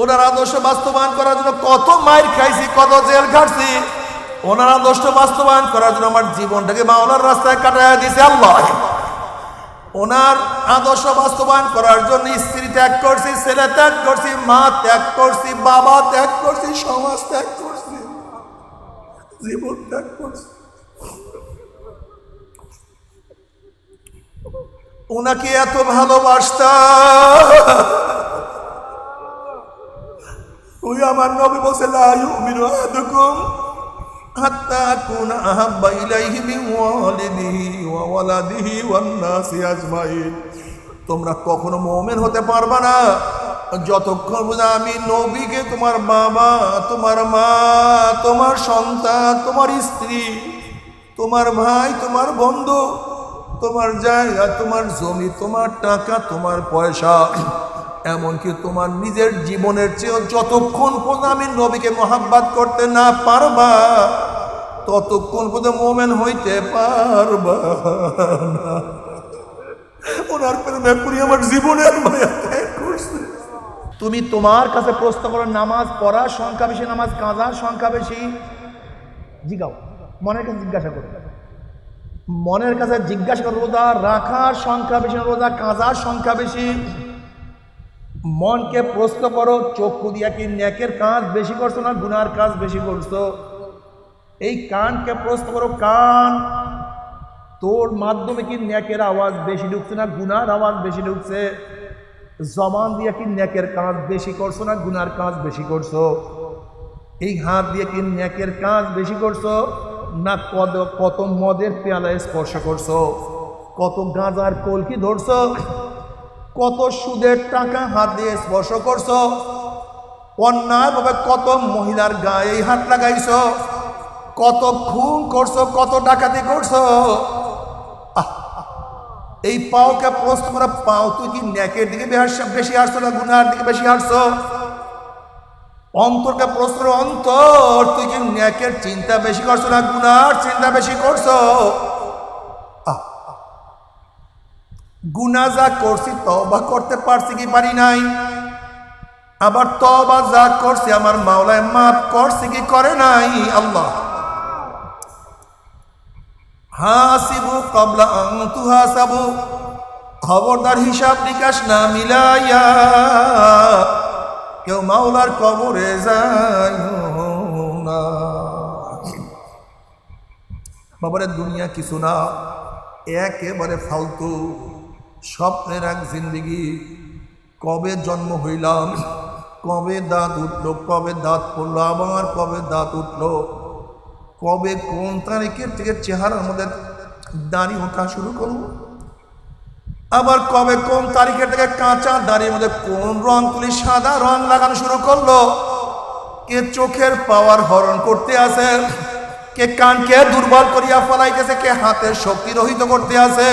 ওনার আদর্শ বাস্তবায়ন করার জন্য কত মাইর খাইছি, কত জেল খাটছি। ওনার আদর্শ বাস্তবায়ন করার জন্য আমার জীবনটাকে মাওলার রাস্তায় কাটায় দিয়েছে আল্লাহ। ওনার আদর্শ বাস্তবায়ন করার জন্য স্ত্রী ত্যাগ করছি, ছেলে ত্যাগ করছি, মা ত্যাগ করছি, বাবা ত্যাগ করছি, সমাজ ত্যাগ করছি, জীবন ত্যাগ করছি। ওনাকে এত ভালোবাসতাম ওই আমার নবী বলছে তোমরা কখনো মুমিন হতে পারবা না। যতক্ষণ পর্যন্ত আমি নবীকে তোমার বাবা, তোমার মা, তোমার সন্তান, তোমার স্ত্রী, তোমার ভাই, তোমার বন্ধু, তোমার জায়গা, তোমার জমি, তোমার টাকা, তোমার পয়সা এমনকি তোমার নিজের জীবনের চেয়েও যতক্ষণ পর্যন্ত আমি নবীকে মহাব্বাত করতে না পারবা, ততক্ষণ পর্যন্ত মোমেন হইতে পারবা। ওনার প্রেমে করি আমার জীবনের তুমি তোমার কাছে প্রশ্ন করো, নামাজ পড়ার সংখ্যা বেশি, নামাজ কাঁদার সংখ্যা বেশি? জিগাও, মনের কাছে জিজ্ঞাসা করো। মনের কাছে জিজ্ঞাসা করো, রোজা রাখার সংখ্যা বেশি রোজা কাঁদার সংখ্যা বেশি? মনকে প্রশ্ন করো চক্ষু দিয়া কি ন্যাকের কাজ বেশি করছ না গুনার কাজ বেশি করছ? এই কানকে প্রশ্ন করো, কান, তোর মাধ্যমে কি ন্যাকের আওয়াজ বেশি ঢুকছে না গুনার আওয়াজ বেশি ঢুকছে? জবান দিয়ে কি ন্যাকের কাজ বেশি করছ না গুনার কাজ বেশি করছ? এই হাত দিয়ে কি ন্যাকের কাজ বেশি করছ? না কত কত মদের পেয়ালায় স্পর্শ করছ? কত গাঁজার কলকি ধরছো? কত সুদের টাকা হাত দিয়ে স্পর্শ করছ? অন্যায়ভাবে কত মহিলার গায়ে হাত লাগাইছো? কত খুন করছ? কত ডাকাতি করছ? এই পাওকে প্রশ্ন করা পাও, তুই কি ন্যাকের দিকে বেশি আসছো না গুনার দিকে বেশি আসছো অন্তরকে প্রশ্ন অন্তর, তুই কি ন্যাকের চিন্তা বেশি করছ না গুনার চিন্তা বেশি করছ? গুনা যা করছি তবা করতে পারছি কি পারি নাই? আবার তবা যা করছি, আমার মাওলায় মাফ করছি কি করে নাই? আল্লাহ। হাসিবু কবলা আন্তু হাসাবু খবরদার হিসাব নিকাশ না মিলাইয়া। কেউ মাওলার কবরে যায় না। বাবারে, দুনিয়া কিছু না। একেবারে ফালতু। স্বপ্নের এক জিন্দিগি। কবে জন্ম হইলাম? কবে দাঁত উঠল? কবে দাঁত পড়ল? আবার কবে দাঁত উঠল? কবে কোন তারিখের থেকে চেহারার মধ্যে দাড়ি ওঠা শুরু করল? আবার কবে কোন তারিখের থেকে কাঁচা দাড়ির মধ্যে কোন রং তুলি সাদা রং লাগানো শুরু করল? কে চোখের পাওয়ার হরণ করতে আছে? কে কানকে দুর্বল করিয়া ফলাইতেছে? কে হাতের শক্তি রহিত করতে আছে?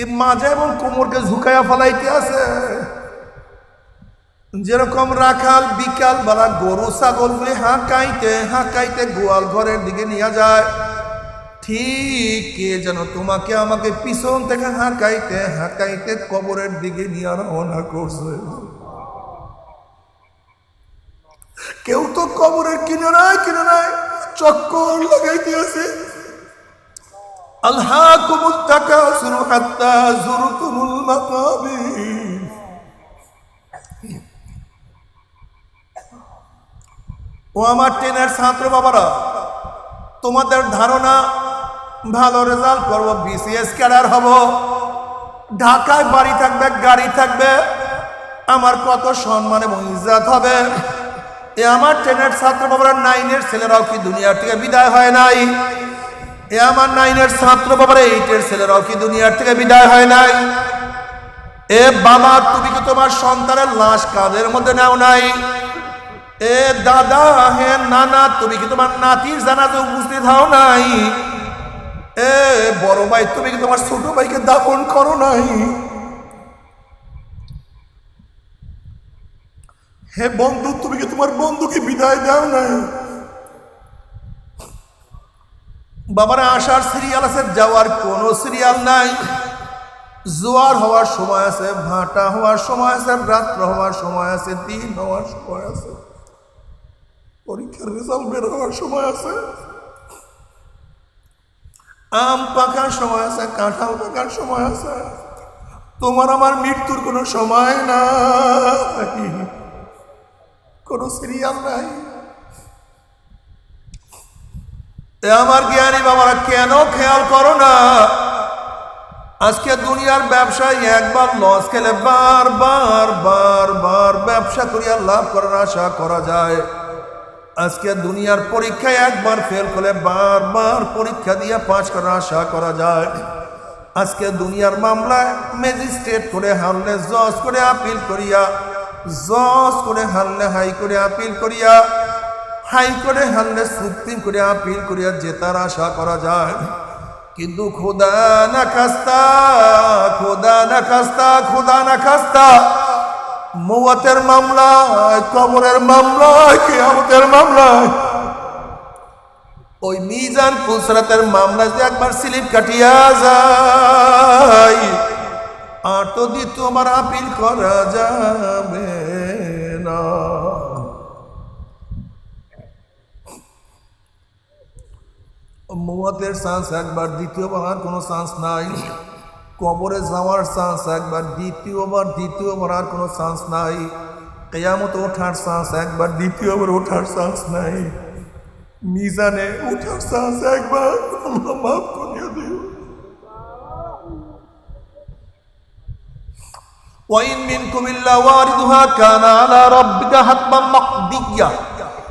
কে মাঝে এবং কোমরকে ঝুঁকাইয়া ফলাইতে আছে। যেরকম রাখাল বিকাল বেলা গরু ছাগলগুলি হাঁকাইতে হাঁকাইতে গোয়াল ঘরের দিকে নিয়ে যায়, ঠিক কে যেন তোমাকে আমাকে পিছন থেকে হাঁকাইতে হাঁকাইতে কবরের দিকে নিয়ে রওনা করছে। কেউ তো কবরের কিনারায় কিনারায় চক্কর লাগাইতে আছে আল্লাহ কুমুত্তাকা শুরু হাত্তা জুরুতুমুল মাকাবির ও আমার টেনের ছাত্র বাবারা, তোমাদের ধারণা ভালো রেজাল্ট করব বিসিএস ক্যাডার হব। ঢাকায় বাড়ি থাকবে, গাড়ি থাকবে, আমার কত সম্মান এবং হবে। এ আমার টেনের ছাত্র বাবারা, নাইনের ছেলেরাও কি দুনিয়ার থেকে বিদায় হয় নাই? এ আমার নাইনের ছাত্র বাবারা এইটের ছেলেরাও কি দুনিয়ার থেকে বিদায় হয় নাই? এ বাবা, তুমি কি তোমার সন্তানের লাশ কাঁধের মধ্যে নাও নাই? এ দাদা, হে নানা, তুমি কি তোমার নাতির জানাতে উপস্থিত হও নাই? এ বড় ভাই, তুমি কি তোমার ছোট ভাইকে দাফন করো নাই? হে বন্ধু, তুমি কি তোমার বন্ধুকে বিদায় দাও নাই? বাবারা আসার সিরিয়াল আছে, যাওয়ার কোনো সিরিয়াল নাই। জোয়ার হওয়ার সময় আছে, ভাটা হওয়ার সময় আছে, রাত্র হওয়ার সময় আছে, দিন হওয়ার সময় আছে, পরীক্ষার রেজাল্ট বের হওয়ার সময় আছে। আম পাকার সময় আছে, কাঁঠাল পাকার সময় আছে। তোমার আমার মৃত্যুর কোনো সময় নাই। কোনো সিরিয়াল নাই। আমার জ্ঞানী বাবারা, কেন খেয়াল করো না? আজকে দুনিয়ার ব্যবসায় একবার লস খেলে বার বার ব্যবসা করিয়া লাভ করার আশা করা যায়। আজকে দুনিয়ার পরীক্ষায় একবার ফেল করলে বারবার পরীক্ষা দিয়ে পাস করার আশা করা যায়। আজকে দুনিয়ার মামলায় ম্যাজিস্ট্রেট করে হারলে, জজ করে আপিল করিয়া, জজ করে হারলে হাই করে আপিল করিয়া হাই করে হারলে সুপ্রিম করে আপিল করিয়া জেতার আশা করা যায়। কিন্তু খোদা না খাস্তা, খোদা না খাস্তা, খোদা না খাস্তা। মৌয়াতের মামলায়, কবরের মামলায়, কেয়ামতের মামলায়। ওই মিজান পুসরাতের মামলা যে একবার স্লিপ কাটিয়া যায়, আর তো দ্বিতীয়বার আপিল করা যাবে না মৌয়াতের চান্স একবার দ্বিতীয়বার আর কোনো চান্স নাই কবরে যাওয়ার চান্স একবার দ্বিতীয়বার দ্বিতীয়বার আর কোনো চান্স নাই কেয়ামত ওঠার চান্স একবার দ্বিতীয়বার ওঠার চান্স নাই মিজানে ওঠার চান্স একবার আল্লাহ মাফ করিয়া দিও وإن منكم إلا واردها كان على ربك حتما مقضيا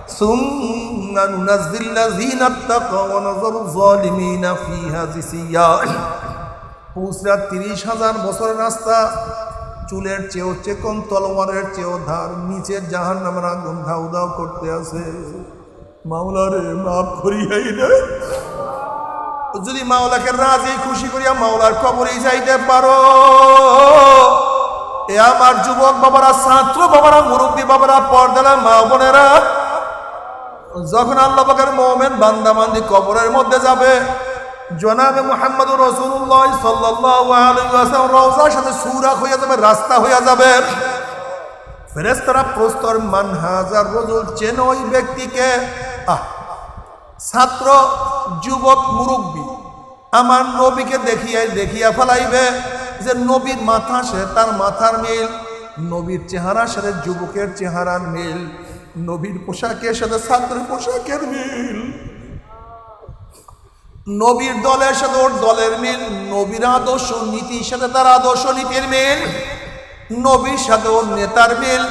ثم ننزل الذين اتقوا ونذر الظالمين فيها جثيا পুসরা তিরিশ হাজার বছরের রাস্তা চুলের চেয়েও চেকন তলোয়ারের চেয়েও ধার নিচের জাহান নামের আগুন ধাউ ধাউ করতে আছে মাওলারে মাফ করিয়াই না যদি মাওলাকে রাজি খুশি করিয়া মাওলার কবরে যাইতে পারো এ আমার যুবক বাবারা ছাত্র বাবারা মুরব্বী বাবারা পর্দারা মা বোনেরা যখন আল্লাহ পাকের মোমেন বান্দাবান্দি কবরের মধ্যে যাবে, জনাবে মোহাম্মদ রসুল্লাহ সাল্লাম রওজার সাথে সুরা হইয়া যাবে, রাস্তা হইয়া যাবে। ফেরেস্তারা প্রস্তর মানহাজার রজুল চেন ওই ব্যক্তিকে, আহ, ছাত্র, যুবক, মুরব্বী, আমার নবীকে দেখিয়া দেখিয়া ফেলাইবে যে নবীর মাথা সে, তার মাথার মিল, নবীর চেহারার সাথে যুবকের চেহারার মিল। নবীর পোশাকের সাথে ছাত্রের পোশাকের মিল। নবীর দলের সাথে ওর দলের মিল, নবীর আদর্শ নীতির সাথে তার আদর্শ নীতির মিল, নবীর সাথে ওর নেতার মিল।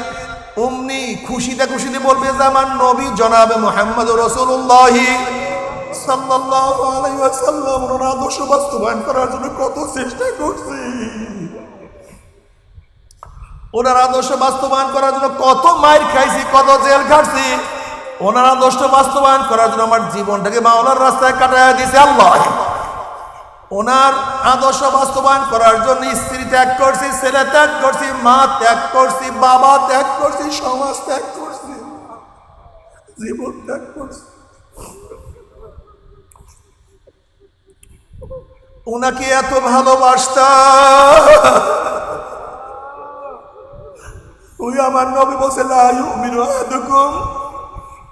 অমনি খুশিতে খুশিতে বলবে যে আমার নবী জনাবে মোহাম্মদ রসুল্লাহি সাল্লাল্লাহু আলাইহি ওয়াসাল্লাম। ওনার আদর্শ বাস্তবায়ন করার জন্য কত চেষ্টা করছি। ওনার আদর্শ বাস্তবায়ন করার জন্য কত মাইর খাইছি, কত জেল খাটছি, ওনার আদর্শ বাস্তবায়ন করার জন্য আমার জীবনটাকে মাওলার রাস্তায় কাটায় দিয়েছে আল্লাহ। ওনার আদর্শ বাস্তবায়ন করার জন্য স্ত্রী ত্যাগ করছি, ছেলে ত্যাগ করছি, মা ত্যাগ করছি, বাবা ত্যাগ করছি, সমাজ ত্যাগ করছি, জীবন ত্যাগ করছি। ওনাকে এত ভালোবাসতা ওই আমার নবী আহাদুকুম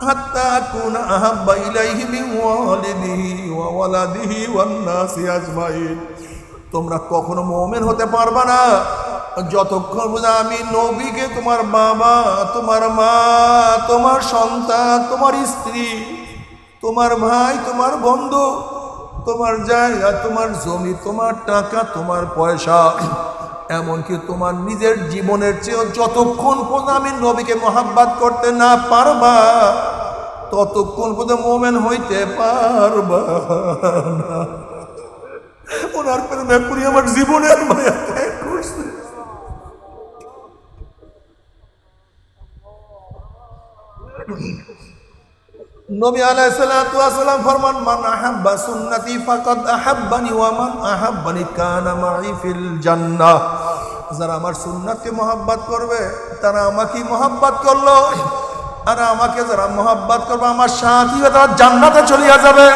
হাত্তা তোমরা কখনো মুমিন হতে পারবে না। যতক্ষণ বুঝা আমি নবীকে তোমার বাবা, তোমার মা, তোমার সন্তান, তোমার স্ত্রী, তোমার ভাই, তোমার বন্ধু, তোমার জায়গা, তোমার জমি, তোমার টাকা, তোমার পয়সা এমনকি তোমার নিজের জীবনের চেয়েও যতক্ষণ পর্যন্ত আমি নবীকে মহাব্বাত করতে না পারবা, ততক্ষণ পর্যন্ত মোমেন হইতে পারবা ওনার প্রেমে করি আমার জীবনের মায়া নবী আলাইসালাম ফরমান, মান আহাব্বা সুন্নতি ফাকাদ আহাব্বানি ওয়া মান আহাব্বানি কানা মাই ফিল জান্নাহ। যারা আমার সুন্নাতকে মহাব্বাত করবে, তারা আমাকেই মহাব্বাত করল। আর আমাকে যারা মহাব্বাত করবে, আমার সাথী তারা জান্নাতে চলিয়া যাবে।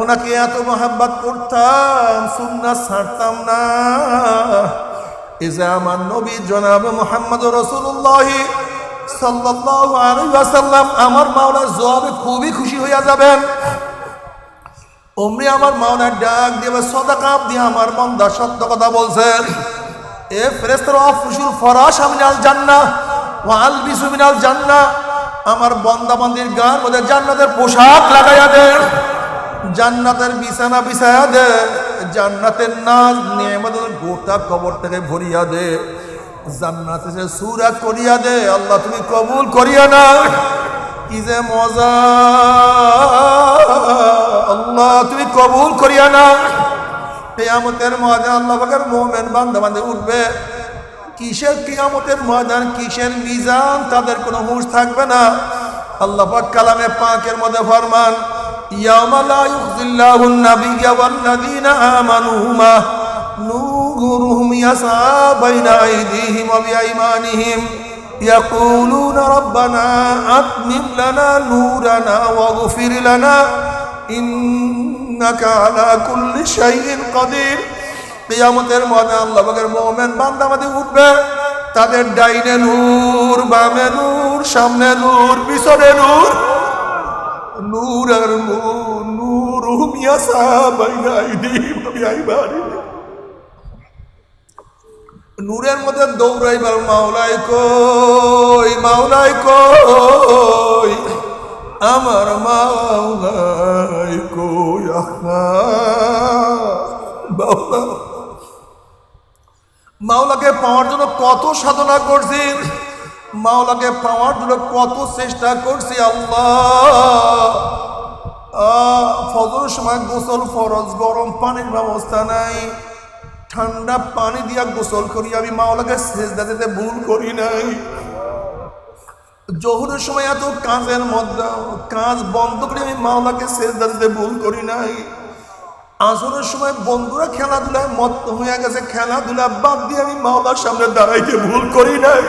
ওনাকে এত মহাব্বাত করতাম সুন্না ছাড়তাম না। এই যে আমার নবী জনাব মোহাম্মদ রসুল্লাহ ওয়াসাল্লাম, আমার মাওলার জবাবে খুবই খুশি হইয়া যাবেন। অমনি আমার মাওলার ডাক দিয়ে সদা কাপ দিয়ে আমার বন্দা সত্য কথা বলছেন। এ ফেরেস্তার অফুসুল ফরাস মিনাল জান্না ওয়াল বিসু মিনাল জান্না আমার বন্দা বন্দির গান মধ্যে জান্নাতের পোশাক লাগাইয়া দেন। জান্নাতের বিছানা বিছায়া দে জান্নাতের নাচ নিয়ামতের গোটা কবর থেকে ভরিয়া দে জান্নাতে সুরা করিয়া দে, আল্লাহ তুমি কবুল করিয়া না। কি যে মজা। আল্লাহ তুমি কবুল করিয়া না। কেয়ামতের আল্লাহ মোমেন বান্ধা উঠবে। কিসের কিয়ামতের ময়দান, কিসের মিজান, তাদের কোনো হুঁশ থাকবে না। আল্লাহ পাক কালামে পাকের মধ্যে ফরমান, ইয়াউমা লা ইউখিল্লাহু নাবিয়্যা ওয়াল্লাযীনা আমানু মা নূরুহুম ইয়াসআ বাইনা আইদিহিম ওয়া বিআইমানিহিম يقولون ربنا أتمم لنا نورنا واغفر لنا إنك على كل شيء قدير কিয়ামতের ময়দানে আল্লাহ পাকের মুমিন বান্দা মাঝে উঠবে তাদের ডাইনে নূর বামে নূর সামনে নূর পিছনে নূর নূর আর নূর নূর হুমিয়াসা বাইনা আইদিহিম ওয়া বিআইমানিহিম নূরের মধ্যে দৌড়াইবার মাওলাই কই মাওলাই কই? আমার মাওলাই কই মাওলাকে পাওয়ার জন্য কত সাধনা করছি, মাওলাকে পাওয়ার জন্য কত চেষ্টা করছি, আল্লাহ। সময় গোসল, ফরজ, গরম, পানির ব্যবস্থা নাই। ঠান্ডা পানি দিয়া গোসল করি, আমি মাওলাকে সেজদা দিতে ভুল করি নাই। জহুরের সময় এত কাজের মধ্যে, কাজ বন্ধ করে আমি মাওলাকে সেজদা দিতে ভুল করি নাই। আসরের সময় বন্ধুরা খেলাধুলায় মত্ত হয়ে গেছে, খেলাধুলা বাদ দিয়ে আমি মাওলার সামনে দাঁড়াইতে ভুল করি নাই।